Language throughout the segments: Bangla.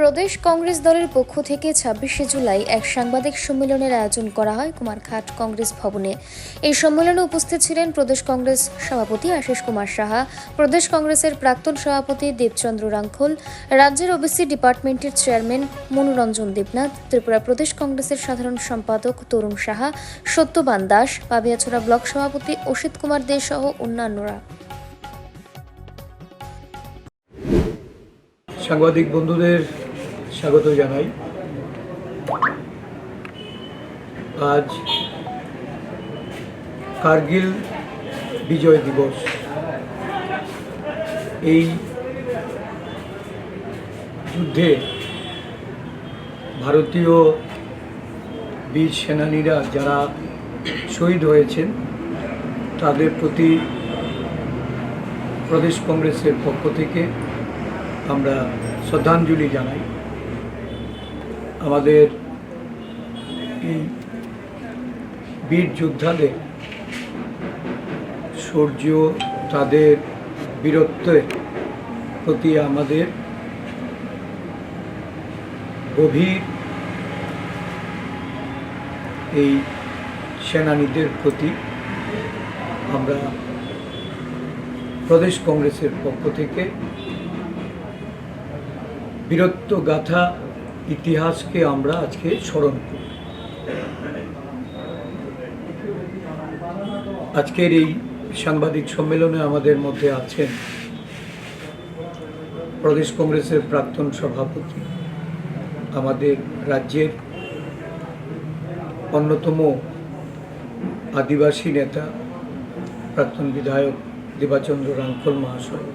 প্রদেশ কংগ্রেস দলের পক্ষ থেকে ছাব্বিশে জুলাই এক সাংবাদিক সম্মেলনের আয়োজন করা হয় কুমারঘাট কংগ্রেস ভবনে। এই সম্মেলনে উপস্থিত ছিলেন প্রদেশ কংগ্রেস সভাপতি আশিস কুমার সাহা, প্রদেশ কংগ্রেসের প্রাক্তন সভাপতি দেবচন্দ্র রাঙ্খল, রাজ্যের ওবিসি ডিপার্টমেন্টের চেয়ারম্যান মনোরঞ্জন দেবনাথ, ত্রিপুরা প্রদেশ কংগ্রেসের সাধারণ সম্পাদক তরুণ সাহা, সত্যবান দাস পাবিয়াছড়া ব্লক সভাপতি অসিত কুমার দে সহ অন্যান্যরা। সাংবাদিক বন্ধুদের স্বাগত জানাই। আজ কার্গিল বিজয় দিবস। এই যুদ্ধে ভারতীয় বীর সেনানীরা যারা শহীদ হয়েছেন, তাদের প্রতি প্রদেশ কংগ্রেসের পক্ষ থেকে আমরা শ্রদ্ধাঞ্জলি জানাই। আমাদের এই বীর যোদ্ধাদের সূর্য তাদের বীরত্বের প্রতি আমাদের গভীর এই সেনানীদের প্রতি আমরা প্রদেশ কংগ্রেসের পক্ষ থেকে বীরত্ব গাথা ইতিহাসকে আমরা আজকে স্মরণ করি। আজকের এই সাংবাদিক সম্মেলনে আমাদের মধ্যে আছেন প্রদেশ কংগ্রেসের প্রাক্তন সভাপতি, আমাদের রাজ্যের অন্যতম আদিবাসী নেতা, প্রাক্তন বিধায়ক দেবাচন্দ্র রাঙ্কল মহাশয়,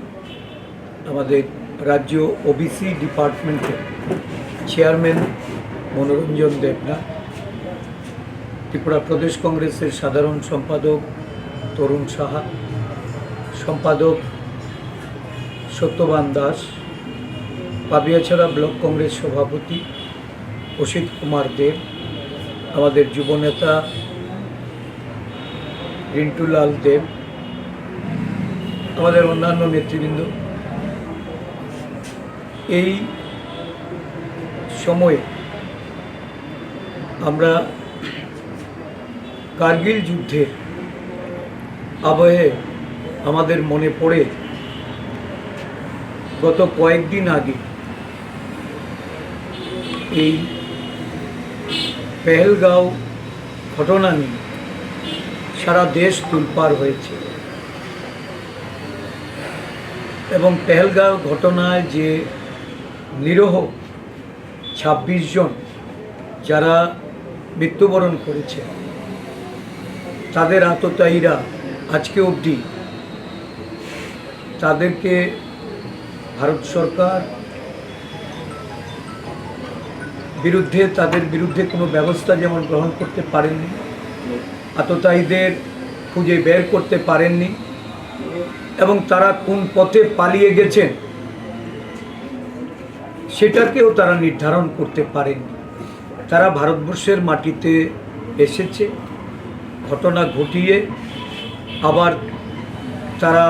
আমাদের রাজ্য ওবিসি ডিপার্টমেন্টের চেয়ারম্যান মনোরঞ্জন দেবনা ত্রিপুরা প্রদেশ কংগ্রেসের সাধারণ সম্পাদক তরুণ সাহা, সম্পাদক সত্যবান দাস পাবিয়াছড়া ব্লক কংগ্রেস সভাপতি অসিত কুমার দেব, আমাদের যুবনেতা রিন্টুলাল দেব, আমাদের অন্যান্য নেতৃবৃন্দ। এই সময়ে আমরা কার্গিল যুদ্ধের আবহে আমাদের মনে পড়ে, গত কয়েকদিন আগে এই পেহেলগাঁও ঘটনা নিয়ে সারা দেশ তুলপার হয়েছে। এবং পেহেলগাঁও ঘটনায় যে নিরহ ছাব্বিশ জন যারা মৃত্যুবরণ করেছে, তাদের আততায়ীরা আজকে অবধি তাদেরকে ভারত সরকার বিরুদ্ধে, তাদের বিরুদ্ধে কোনো ব্যবস্থা যেমন গ্রহণ করতে পারেননি, আততায়ীদের খুঁজে বের করতে পারেননি, এবং তারা কোন পথে পালিয়ে গেছেন সেটাকেও তারা নির্ধারণ করতে পারেননি। তারা ভারতবর্ষের মাটিতে এসেছে, ঘটনা ঘটিয়ে আবার তারা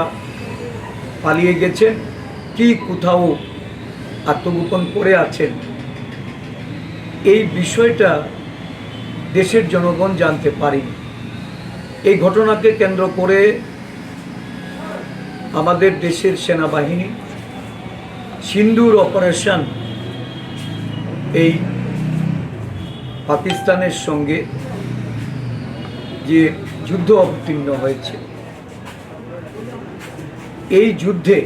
পালিয়ে গেছেন। কি কোথাও আত্মগোপন করে আছেন? এই বিষয়টা দেশের জনগণ জানতে পারেনি। এই ঘটনাকে কেন্দ্র করে আমাদের দেশের সেনাবাহিনী সিন্দুর অপারেশন এই পাকিস্তানের সঙ্গে যে যুদ্ধ অবতীর্ণ হয়েছে, এই যুদ্ধে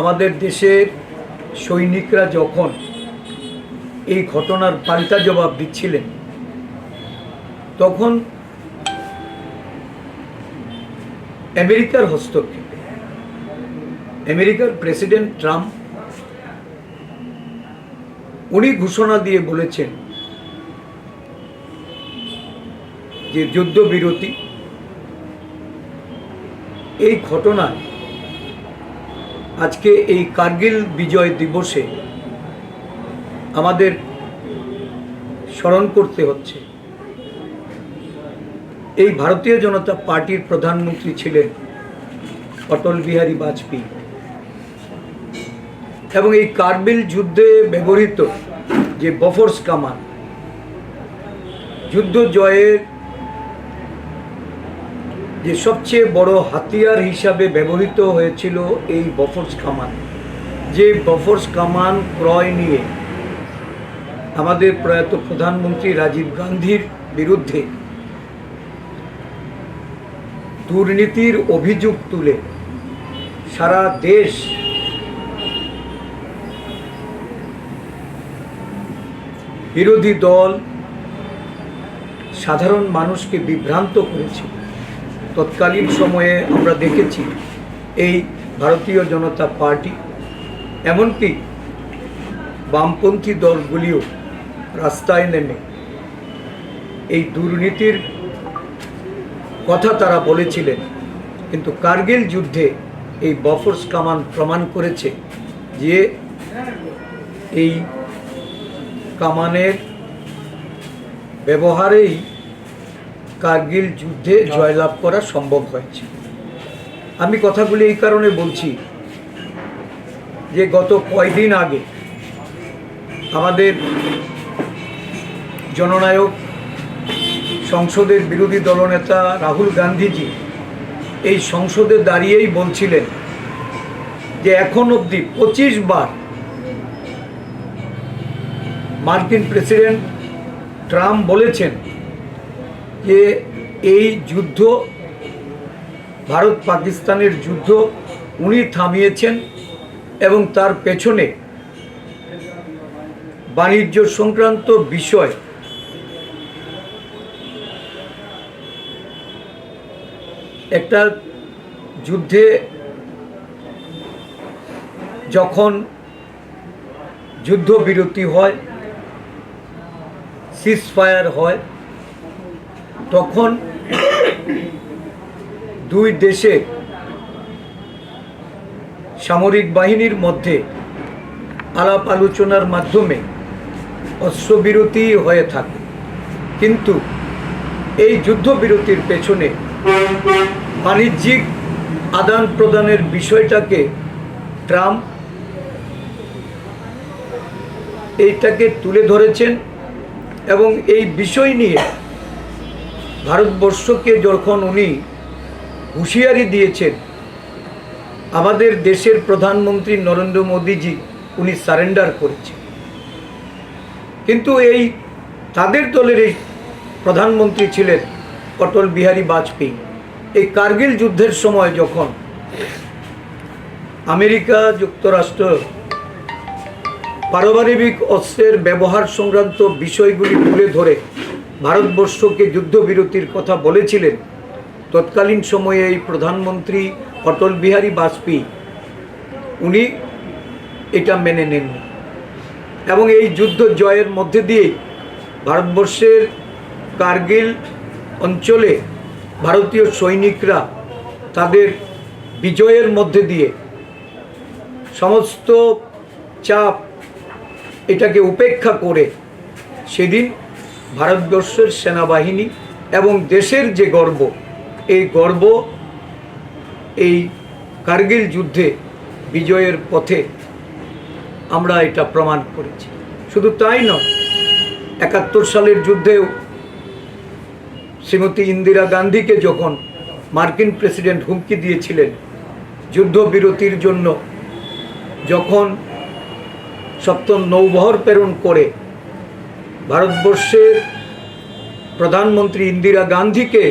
আমাদের দেশের সৈনিকরা যখন এই ঘটনার পাল্টা জবাব দিচ্ছিলেন, তখন আমেরিকার হস্তক্ষেপে। আমেরিকার প্রেসিডেন্ট ট্রাম্প উনি ঘোষণা দিয়ে বলেছেন যে যুদ্ধবিরতি এই ঘটনায় আজকে এই কার্গিল বিজয় দিবসে আমাদের স্মরণ করতে হচ্ছে। এই ভারতীয় জনতা পার্টির প্রধানমন্ত্রী ছিলেন অটল বিহারী বাজপেয়ী। এবং এই কার্বিল যুদ্ধে ব্যবহৃত যে বফর্স কামান, যুদ্ধ জয়ের যে সবচেয়ে বড় হাতিয়ার হিসাবে ব্যবহৃত হয়েছিল এই বফর্স কামান। যে বফর্স কামান ক্রয় নিয়ে আমাদের প্রয়াত প্রধানমন্ত্রী রাজীব গান্ধীর বিরুদ্ধে দুর্নীতির অভিযোগ তুলে সারা দেশ বিরোধী দল সাধারণ মানুষকে বিভ্রান্ত করেছে। তৎকালীন সময়ে আমরা দেখেছি এই ভারতীয় জনতা পার্টি, এমনকি বামপন্থী দলগুলিও রাস্তায় নেমে এই দুর্নীতির কথা তারা বলেছিলেন। কিন্তু কার্গিল যুদ্ধে এই বফর্স কামান প্রমাণ করেছে যে এই কামানের ব্যবহারেই কার্গিল যুদ্ধে জয়লাভ করা সম্ভব হয়েছে। আমি কথাগুলি এই কারণে বলছি যে গত কয়দিন আগে আমাদের জননায়ক সংসদের বিরোধী দলনেতা রাহুল গান্ধীজি এই সংসদে দাঁড়িয়েই বলছিলেন যে এখন অবধি পঁচিশ বার মার্কিন প্রেসিডেন্ট ট্রাম্প বলেছেন যে এই যুদ্ধ ভারত পাকিস্তানের যুদ্ধ উনি থামিয়েছেন এবং তার পেছনে বাণিজ্য সংক্রান্ত বিষয় একটা যুদ্ধে যখন যুদ্ধবিরতি হয় সিজ ফায়ার হয়, তখন দুই দেশে সামরিক বাহিনীর মধ্যে আলাপ আলোচনার মাধ্যমে অস্ত্রবিরতি হয়ে থাকে। কিন্তু এই যুদ্ধবিরতির পেছনে বাণিজ্যিক আদান প্রদানের বিষয়টাকে ট্রাম্প এইটাকে তুলে ধরেছেন। এবং এই বিষয় নিয়ে ভারতবর্ষকে যখন উনি হুঁশিয়ারি দিয়েছেন, আমাদের দেশের প্রধানমন্ত্রী নরেন্দ্র মোদীজি উনি সারেন্ডার করেছেন। কিন্তু এই তাদের দলের এই প্রধানমন্ত্রী ছিলেন অটল বিহারী বাজপেয়ী। এই কার্গিল যুদ্ধের সময় যখন আমেরিকা যুক্তরাষ্ট্র পারমাণবিক অস্ত্রের ব্যবহার সংক্রান্ত বিষয়গুলি তুলে ধরে ভারতবর্ষকে যুদ্ধবিরতির কথা বলেছিলেন তৎকালীন সময়ে এই প্রধানমন্ত্রী অটল বিহারী বাজপেয়ী। উনি এটা মেনে নেননি এবং এই যুদ্ধ জয়ের মধ্যে দিয়ে ভারতবর্ষের কার্গিল অঞ্চলে ভারতীয় সৈনিকরা তাদের বিজয়ের মধ্যে দিয়ে সমস্ত চাপ এটাকে উপেক্ষা করে সেদিন ভারতবর্ষের সেনাবাহিনী এবং দেশের যে গর্ব, এই গর্ব এই কার্গিল যুদ্ধে বিজয়ের পথে আমরা এটা প্রমাণ করেছি। শুধু তাই নয়, একাত্তর সালের যুদ্ধেও শ্রীমতী ইন্দিরা গান্ধীকে যখন মার্কিন প্রেসিডেন্ট হুমকি দিয়েছিলেন যুদ্ধবিরতির জন্য, যখন সপ্তম নৌবহর প্রেরণ করে ভারতবর্ষের প্রধানমন্ত্রী ইন্দিরা গান্ধীকে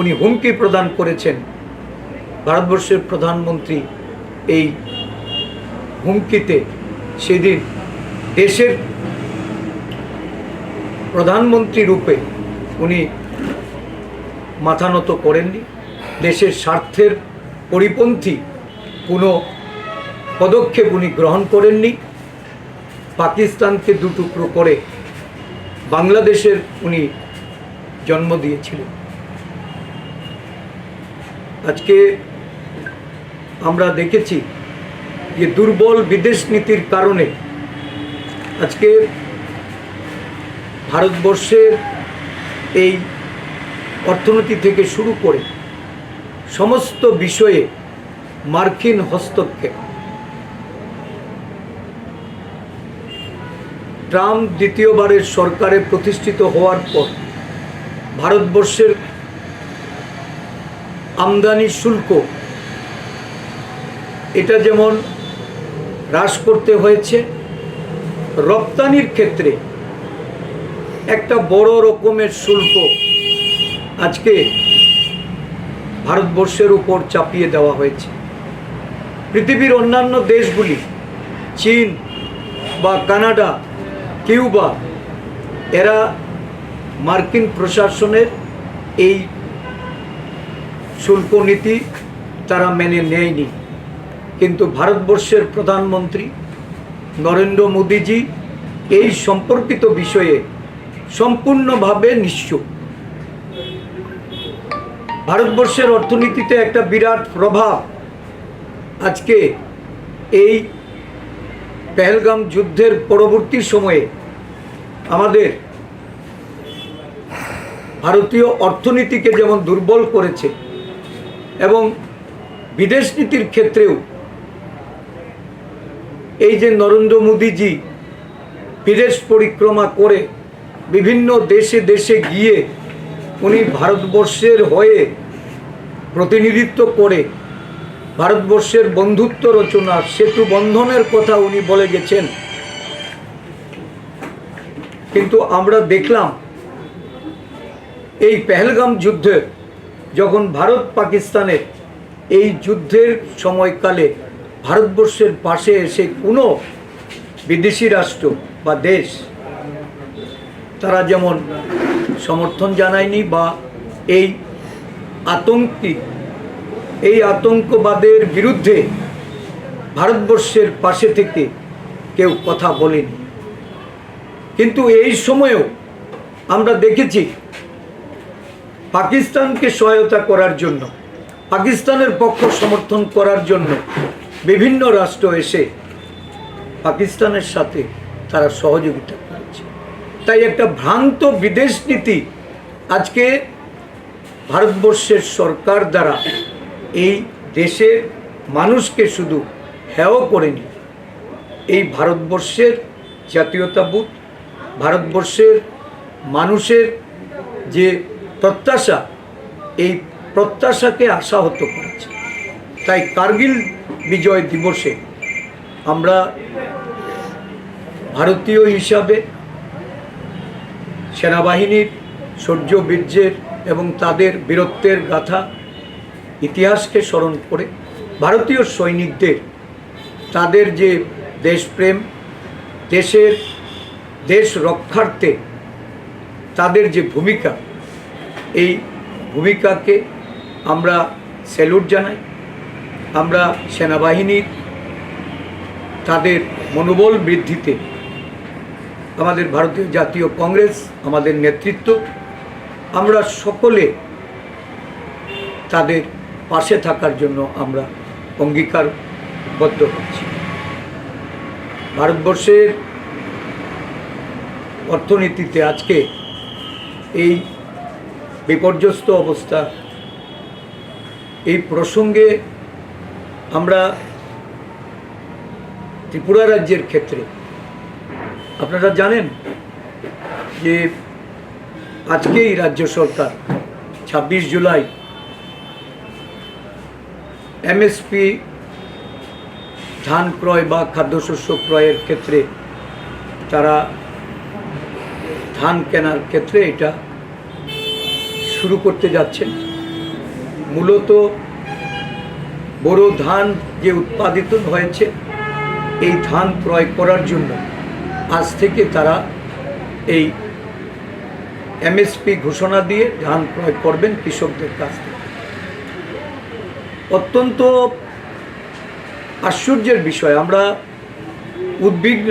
উনি হুমকি প্রদান করেছেন। ভারতবর্ষের প্রধানমন্ত্রী এই হুমকিতে সেদিন দেশের প্রধানমন্ত্রী রূপে উনি মাথা নত করেননি। দেশের স্বার্থের পরিপন্থী কোনো পদক্ষেপ উনি গ্রহণ করেননি। পাকিস্তানকে দুটুকরো করে বাংলাদেশের উনি জন্ম দিয়েছিলেন। আজকে আমরা দেখেছি যে দুর্বল বিদেশ নীতির কারণে আজকে ভারতবর্ষের এই অর্থনীতি থেকে শুরু করে সমস্ত বিষয়ে মার্কিন হস্তক্ষেপ। ট্রাম্প দ্বিতীয়বারের সরকারে প্রতিষ্ঠিত হওয়ার পর ভারতবর্ষের আমদানি শুল্ক, এটা যেমন হ্রাস করতে হয়েছে, রপ্তানির ক্ষেত্রে একটা বড় রকমের শুল্ক আজকে ভারতবর্ষের উপর চাপিয়ে দেওয়া হয়েছে। পৃথিবীর অন্যান্য দেশগুলি, চীন বা কানাডা কিউবা, এরা মার্কিন প্রশাসনের এই শুল্ক নীতি তারা মেনে নেয়নি। কিন্তু ভারতবর্ষের প্রধানমন্ত্রী নরেন্দ্র মোদীজি এই সম্পর্কিত বিষয়ে সম্পূর্ণভাবে নিশ্চুপ। ভারতবর্ষের অর্থনীতিতে একটা বিরাট প্রভাব আজকে এই পেহেলগাম যুদ্ধের পরবর্তী সময়ে আমাদের ভারতীয় অর্থনীতিকে যেমন দুর্বল করেছে এবং বিদেশ নীতির ক্ষেত্রেও এই যে নরেন্দ্র মোদীজি বিদেশ পরিক্রমা করে বিভিন্ন দেশে দেশে গিয়ে উনি ভারতবর্ষের হয়ে প্রতিনিধিত্ব করে ভারতবর্ষের বন্ধুত্ব রচনা, সেতু বন্ধনের কথা উনি বলে গেছেন। কিন্তু আমরা দেখলাম, এই পেহেলগাম যুদ্ধে যখন ভারত পাকিস্তানের এই যুদ্ধের সময়কালে ভারতবর্ষের পাশে এসে কোনো বিদেশি রাষ্ট্র বা দেশ তারা যেমন সমর্থন জানায়নি বা এই আতঙ্কি, এই আতঙ্কবাদের বিরুদ্ধে ভারতবর্ষের পাশে থেকে কেউ কথা বলেনি। কিন্তু এই সময়েও আমরা দেখেছি পাকিস্তানকে সহায়তা করার জন্য, পাকিস্তানের পক্ষ সমর্থন করার জন্য বিভিন্ন রাষ্ট্র এসে পাকিস্তানের সাথে তারা সহযোগিতা করেছে। তাই একটা ভ্রান্ত বিদেশ নীতি আজকে ভারতবর্ষের সরকার দ্বারা এই দেশের মানুষকে শুধু হেয় করেনি, এই ভারতবর্ষের জাতীয়তাবোধ ভারতবর্ষের মানুষের যে প্রত্যাশা, এই প্রত্যাশাকে আশাহত করেছে। তাই কার্গিল বিজয় দিবসে আমরা ভারতীয় হিসাবে সেনাবাহিনীর শৌর্য বীর্যের এবং তাদের বীরত্বের গাথা ইতিহাসকে স্মরণ করে ভারতীয় সৈনিকদের, তাদের যে দেশপ্রেম, দেশের দেশ রক্ষার্থে তাদের যে ভূমিকা, এই ভূমিকাকে আমরা স্যালুট জানাই। আমরা সেনাবাহিনীর তাদের মনোবল বৃদ্ধিতে, আমাদের ভারতীয় জাতীয় কংগ্রেস, আমাদের নেতৃত্ব, আমরা সকলে তাদের পাশে থাকার জন্য আমরা অঙ্গীকারবদ্ধ হচ্ছি। ভারতবর্ষের অর্থনীতিতে আজকে এই বিপর্যস্ত অবস্থা, এই প্রসঙ্গে আমরা ত্রিপুরা রাজ্যের ক্ষেত্রে, আপনারা জানেন যে আজকেই রাজ্য সরকার ছাব্বিশ জুলাই এমএসপি ধান ক্রয় বা খাদ্যশস্য ক্রয়ের ক্ষেত্রে তারা ধান কেনার ক্ষেত্রে এটা শুরু করতে যাচ্ছেন। মূলত বড় ধান যে উৎপাদিত হয়েছে, এই ধান ক্রয় করার জন্য আজ থেকে তারা এই এমএসপি ঘোষণা দিয়ে ধান ক্রয় করবেন কৃষকদের কাছ থেকে। অত্যন্ত আশ্চর্যের বিষয়, আমরা উদ্বিগ্ন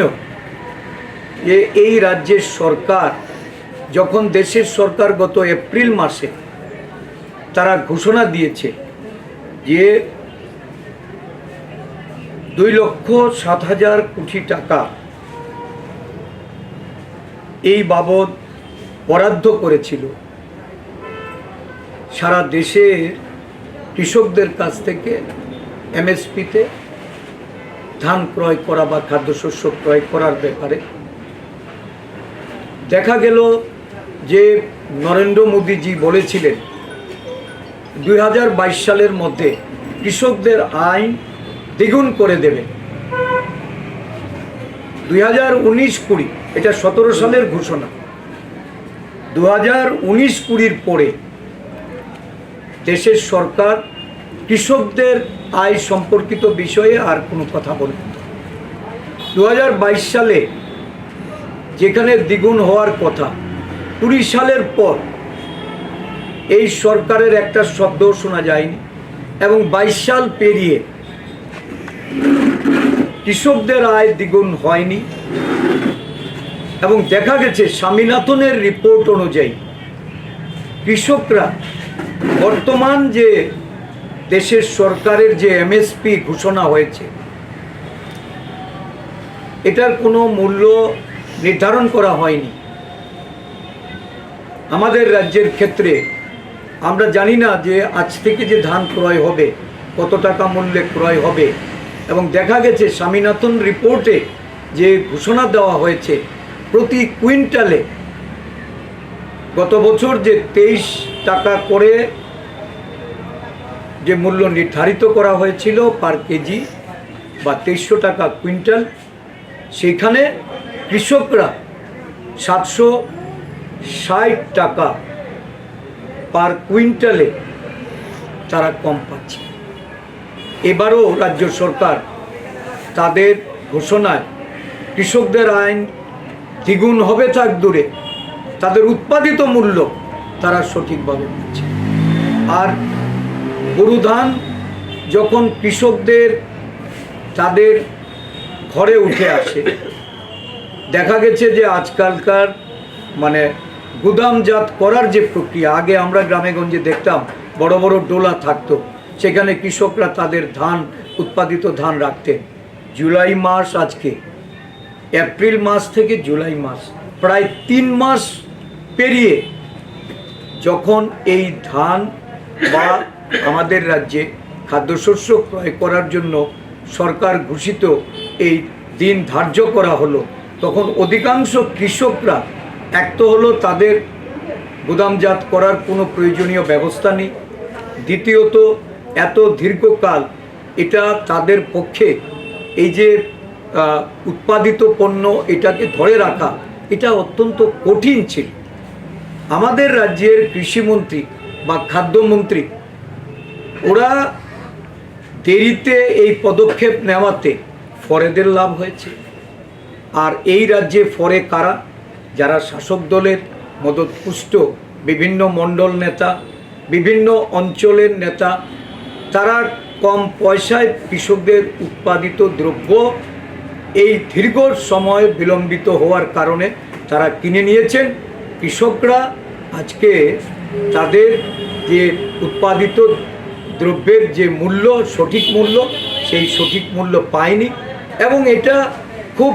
যে এই রাজ্যের সরকার যখন দেশের সরকার গত এপ্রিল মাসে তারা ঘোষণা দিয়েছে যে দুই লক্ষ সাত হাজার কোটি টাকা এই বাবদ বরাদ্দ করেছিল সারা দেশের কৃষকদের কাছ থেকে এমএসপিতে ধান ক্রয় করা বা খাদ্যশস্য ক্রয় করার ব্যাপারে। দেখা গেল যে নরেন্দ্র মোদীজি বলেছিলেন, দুই হাজার বাইশ সালের মধ্যে কৃষকদের আইন দ্বিগুণ করে দেবে। দুই হাজার উনিশ কুড়ি, এটা সতেরো সালের ঘোষণা। দু হাজার উনিশ কুড়ির পরে দেশের সরকার কৃষকদের আয় সম্পর্কিত বিষয়ে আর কোনো কথা বলেন দু সালে যেখানে দ্বিগুণ হওয়ার কথা। কুড়ি সালের পর এই সরকারের একটা শব্দ শোনা যায়নি এবং বাইশ সাল পেরিয়ে কৃষকদের আয় দ্বিগুণ হয়নি এবং দেখা গেছে স্বামীনাথনের রিপোর্ট অনুযায়ী কৃষকরা বর্তমান যে দেশের সরকারের যে এমএসপি ঘোষণা হয়েছে, এটার কোনো মূল্য নির্ধারণ করা হয়নি। আমাদের রাজ্যের ক্ষেত্রে আমরা জানি না যে আজ থেকে যে ধান ক্রয় হবে, কত টাকা মূল্যে ক্রয় হবে। এবং দেখা গেছে স্বামীনাথন রিপোর্টে যে ঘোষণা দেওয়া হয়েছে, প্রতি কুইন্টালে গত বছর যে তেইশ টাকা করে যে মূল্য নির্ধারিত করা হয়েছিল পার কেজি বা তেইশশো টাকা কুইন্টাল সেখানে কৃষকরা সাতশো ষাট টাকা পার কুইন্টালে তারা কম পাচ্ছে। এবারও রাজ্য সরকার তাদের ঘোষণায় কৃষকদের আইন দ্বিগুণ হবে তাক দূরে, তাদের উৎপাদিত মূল্য তারা সঠিকভাবে পাচ্ছে। আর গরু ধান যখন কৃষকদের তাদের ঘরে উঠে আসে দেখা গেছে যে আজকালকার মানে গুদামজাত করার যে প্রক্রিয়া, আগে আমরা গ্রামেগঞ্জে দেখতাম বড় বড় ডোলা থাকতো, সেখানে কৃষকরা তাদের ধান, উৎপাদিত ধান রাখতেন। জুলাই মাস আজকে, এপ্রিল মাস থেকে জুলাই মাস, প্রায় তিন মাস পেরিয়ে যখন এই ধান বা আমাদের রাজ্যে খাদ্যশস্য ক্রয় করার জন্য সরকার ঘোষিত এই দিন ধার্য করা হলো তখন অধিকাংশ কৃষকরা, এক তো হলো তাদের গুদামজাত করার কোনো প্রয়োজনীয় ব্যবস্থা নেই, দ্বিতীয়ত এত দীর্ঘকাল এটা তাদের পক্ষে এই যে উৎপাদিত পণ্য এটাকে ধরে রাখা, এটা অত্যন্ত কঠিন ছিল। আমাদের রাজ্যের কৃষিমন্ত্রী বা খাদ্যমন্ত্রী, ওরা দেরিতে এই পদক্ষেপ নেওয়াতে ফরেদের লাভ হয়েছে। আর এই রাজ্যে ফরে কারা? যারা শাসক দলের মদতপুষ্ট, বিভিন্ন মণ্ডল নেতা, বিভিন্ন অঞ্চলের নেতা, তারা কম পয়সায় কৃষকদের উৎপাদিত দ্রব্য এই দীর্ঘ সময় বিলম্বিত হওয়ার কারণে তারা কিনে নিয়েছেন। কৃষকরা আজকে তাদের যে উৎপাদিত দ্রব্যের যে মূল্য, সঠিক মূল্য, সেই সঠিক মূল্য পায়নি এবং এটা খুব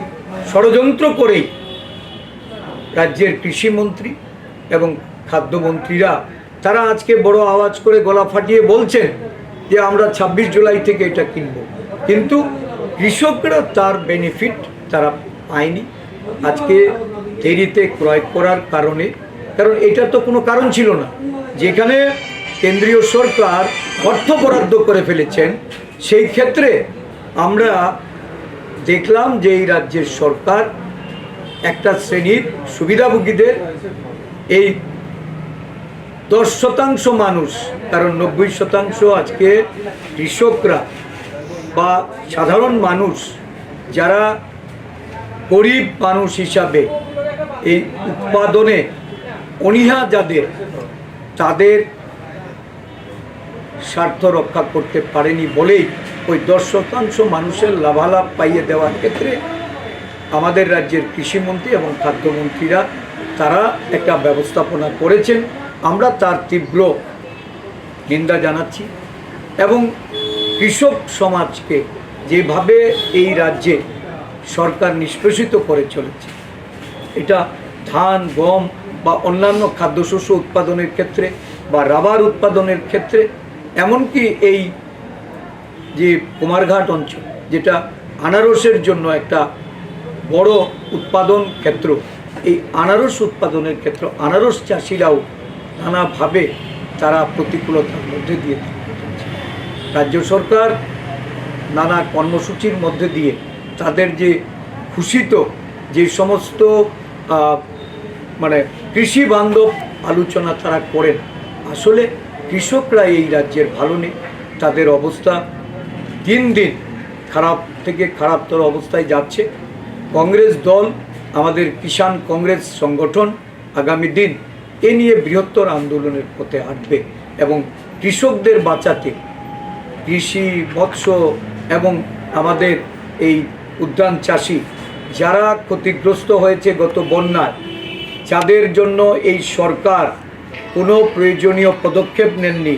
ষড়যন্ত্র করেই রাজ্যের কৃষিমন্ত্রী এবং খাদ্যমন্ত্রীরা তারা আজকে বড় আওয়াজ করে গলা ফাটিয়ে বলছেন যে আমরা ছাব্বিশ জুলাই থেকে এটা কিনব। কিন্তু কৃষকরা তার বেনিফিট তারা পায়নি। আজকে দেরিতে ক্রয় করার কারণে, কারণ এটা তো কোনো কারণ ছিল না। যেখানে কেন্দ্রীয় সরকার অর্থ বরাদ্দ করে ফেলেছেন, সেই ক্ষেত্রে আমরা দেখলাম যে এই রাজ্যের সরকার একটা শ্রেণির সুবিধাভোগীদের এই দশ শতাংশ মানুষ, কারণ নব্বই শতাংশ আজকে কৃষকরা বা সাধারণ মানুষ, যারা গরিব মানুষ হিসাবে এই উৎপাদনে অনীহা যাদের, তাদের স্বার্থ রক্ষা করতে পারেনি বলেই ওই দশ শতাংশ মানুষের লাভালাভ পাইয়ে দেওয়ার ক্ষেত্রে আমাদের রাজ্যের কৃষিমন্ত্রী এবং খাদ্যমন্ত্রীরা তারা একটা ব্যবস্থাপনা করেছেন। আমরা তার তীব্র নিন্দা জানাচ্ছি এবং কৃষক সমাজকে যেভাবে এই রাজ্যে সরকার নিষ্পেষিত করে চলেছে, এটা ধান, গম বা অন্যান্য খাদ্যশস্য উৎপাদনের ক্ষেত্রে বা রাবার উৎপাদনের ক্ষেত্রে, এমনকি এই যে কুমারঘাট অঞ্চল, যেটা আনারসের জন্য একটা বড় উৎপাদন ক্ষেত্র। এই আনারস উৎপাদনের ক্ষেত্র, আনারস চাষিরাও নানাভাবে তারা প্রতিকূলতার মধ্যে দিয়ে রাজ্য সরকার নানা কর্মসূচির মধ্যে দিয়ে তাদের যে ঘোষিত যে সমস্ত মানে কৃষি বান্ধব আলোচনা তারা করেন। আসলে কৃষকরা এই রাজ্যের ভালো নেই, তাদের অবস্থা দিন দিন খারাপ থেকে খারাপতর অবস্থায় যাচ্ছে। কংগ্রেস দল, আমাদের কিষাণ কংগ্রেস সংগঠন আগামী দিন এ নিয়ে বৃহত্তর আন্দোলনের পথে হাঁটবে এবং কৃষকদের বাঁচাতে কৃষি, মৎস্য এবং আমাদের এই উদ্যান চাষি যারা ক্ষতিগ্রস্ত হয়েছে গত বন্যায়, যাদের জন্য এই সরকার কোনো প্রয়োজনীয় পদক্ষেপ নেননি,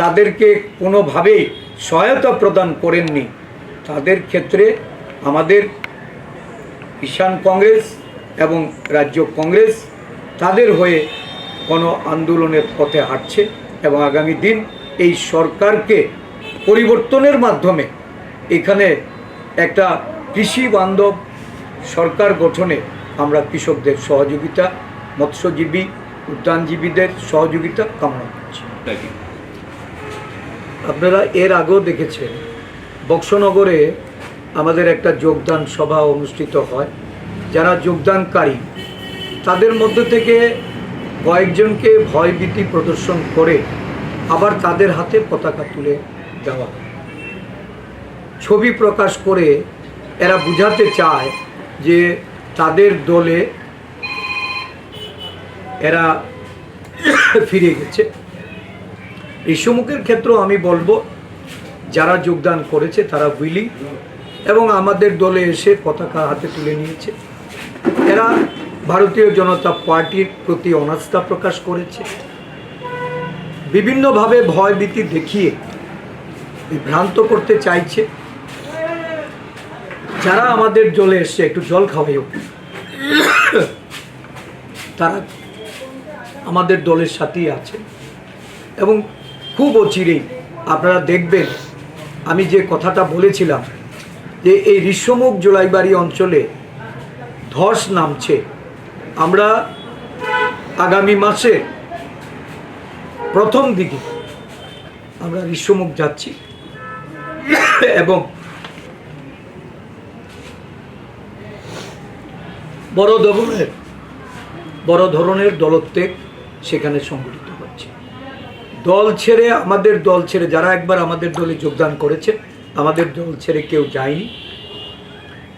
তাদেরকে কোনোভাবেই সহায়তা প্রদান করেননি। তাদের ক্ষেত্রে আমাদের কিষাণ কংগ্রেস এবং রাজ্য কংগ্রেস তাদের হয়ে কোনো আন্দোলনের পথে হাঁটছে এবং আগামী দিন এই সরকারকে পরিবর্তনের মাধ্যমে এখানে একটা কৃষি বান্ধব সরকার গঠনে আমরা কৃষকদের সহযোগিতা, মৎস্যজীবী, উদ্যানজীবীদের সহযোগিতা কামনা করছি। আপনারা এর আগেও দেখেছেন, বক্সনগরে আমাদের একটা যোগদান সভা অনুষ্ঠিত হয়। যারা যোগদানকারী, তাদের মধ্যে থেকে কয়েকজনকে ভয়ভীতি প্রদর্শন করে আবার তাদের হাতে পতাকা তুলে দেওয়া ছবি প্রকাশ করে এরা বুঝাতে চায় যে তাদের দলে এরা ফিরে গেছে। ঋষমুখের ক্ষেত্রেও আমি বলব, যারা যোগদান করেছে তারা উইলি এবং আমাদের দলে এসে পতাকা হাতে তুলে নিয়েছে। এরা ভারতীয় জনতা পার্টির প্রতি অনাস্থা প্রকাশ করেছে। বিভিন্নভাবে ভয়ভীতি দেখিয়ে বিভ্রান্ত করতে চাইছে। যারা আমাদের দলে এসছে একটু জল খাওয়াই হোক তারা আমাদের দলের সাথেই আছে। এবং খুব অচিরেই। আপনারা দেখবেন, আমি যে কথাটা বলেছিলাম, যে এই ঋষ্যমুখ জোলাইবাড়ি অঞ্চলে ধস নামছে। আমরা আগামী মাসে প্রথম দিকে আমরা ঋষ্যমুখ যাচ্ছি। এবং বড় ধরনের বড় ধরনের দলত্যাগ সেখানে সংগঠিত। দল ছেড়ে, আমাদের দল ছেড়ে, যারা একবার আমাদের দলে যোগদান করেছে, আমাদের দল ছেড়ে কেউ যায়নি।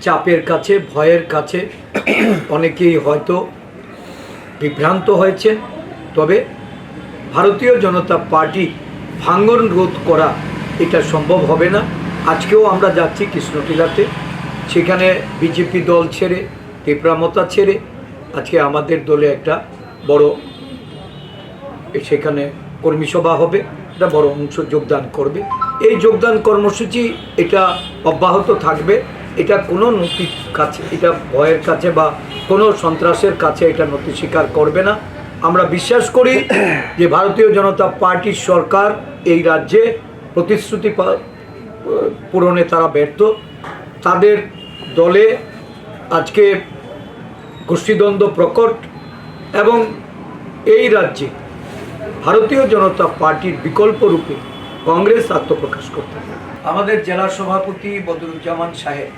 চাপের কাছে, ভয়ের কাছে অনেকেই হয়তো বিভ্রান্ত হয়েছে। তবে ভারতীয় জনতা পার্টি ভাঙ্গন রোধ করা এটা সম্ভব হবে না। আজকেও আমরা যাচ্ছি কৃষ্ণটিলাতে। সেখানে বিজেপি দল ছেড়ে তেপরামতা ছেড়ে, আজকে আমাদের দলে একটা বড়, সেখানে কর্মী সভা হবে একটা বড় অংশ যোগদান করবে। এই যোগদান কর্মসূচি এটা অব্যাহত থাকবে। এটা কোনো নথির কাছে, এটা ভয়ের কাছে বা কোনো সন্ত্রাসের কাছে এটা নথি স্বীকার করবে না। আমরা বিশ্বাস করি যে ভারতীয় জনতা পার্টির সরকার এই রাজ্যে প্রতিশ্রুতি পূরণে তারা ব্যর্থ। তাদের দলে আজকে গোষ্ঠীদ্বন্দ্ব প্রকট এবং এই রাজ্যে ভারতীয় জনতা পার্টির বিকল্প রূপে কংগ্রেস আত্মপ্রকাশ করতে আমাদের জেলা সভাপতি বদরুজ্জামান সাহেব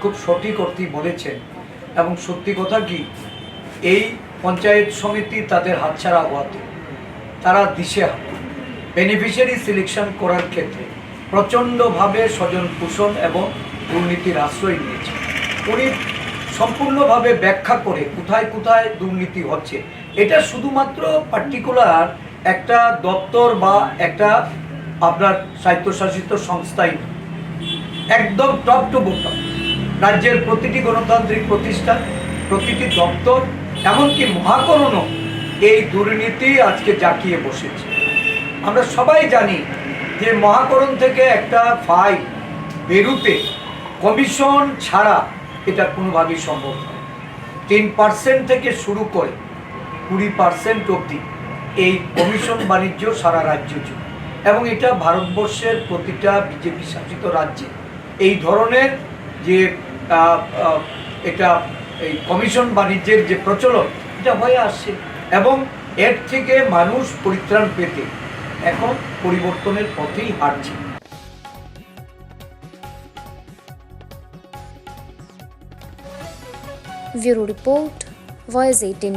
খুব সঠিক অর্থই বলেছেন এবং সত্যি কথা কি, এই পঞ্চায়েত সমিতি তাদের হাতছাড়া হওয়াতে তারা দিশেহারা বেনিফিশিয়ারি সিলেকশন করার ক্ষেত্রে প্রচণ্ডভাবে স্বজন পোষণ এবং দুর্নীতির আশ্রয় নিয়েছে। উনি সম্পূর্ণভাবে ব্যাখ্যা করে কোথায় কোথায় দুর্নীতি হচ্ছে, এটা শুধুমাত্র পার্টিকুলার একটা দপ্তর বা একটা আপনার স্বায়ত্তশাসিত সংস্থাই একদম টপ টু বটম রাজ্যের প্রতিটি গণতান্ত্রিক প্রতিষ্ঠান, প্রতিটি দপ্তর, এমনকি মহাকরণও এই দুর্নীতি আজকে জাকিয়ে বসেছে। আমরা সবাই জানি যে মহাকরণ থেকে একটা ফাইল বেরুতে কমিশন ছাড়া এটা কোনোভাবেই সম্ভব নয়। তিন পার্সেন্ট থেকে শুরু করে কুড়ি পার্সেন্ট অবধি এই কমিশন বাণিজ্য সারা রাজ্য জুড়ে। এবং এটা ভারতবর্ষের প্রতিটা বিজেপি শাসিত রাজ্যে। এই ধরনের যে এটা এই কমিশন বাণিজ্যের যে প্রচলন, এটা হয়ে আসছে। এবং এর থেকে মানুষ পরিত্রাণ পেতে এখন পরিবর্তনের পথেই হাঁটছে। Bureau report voice eighteen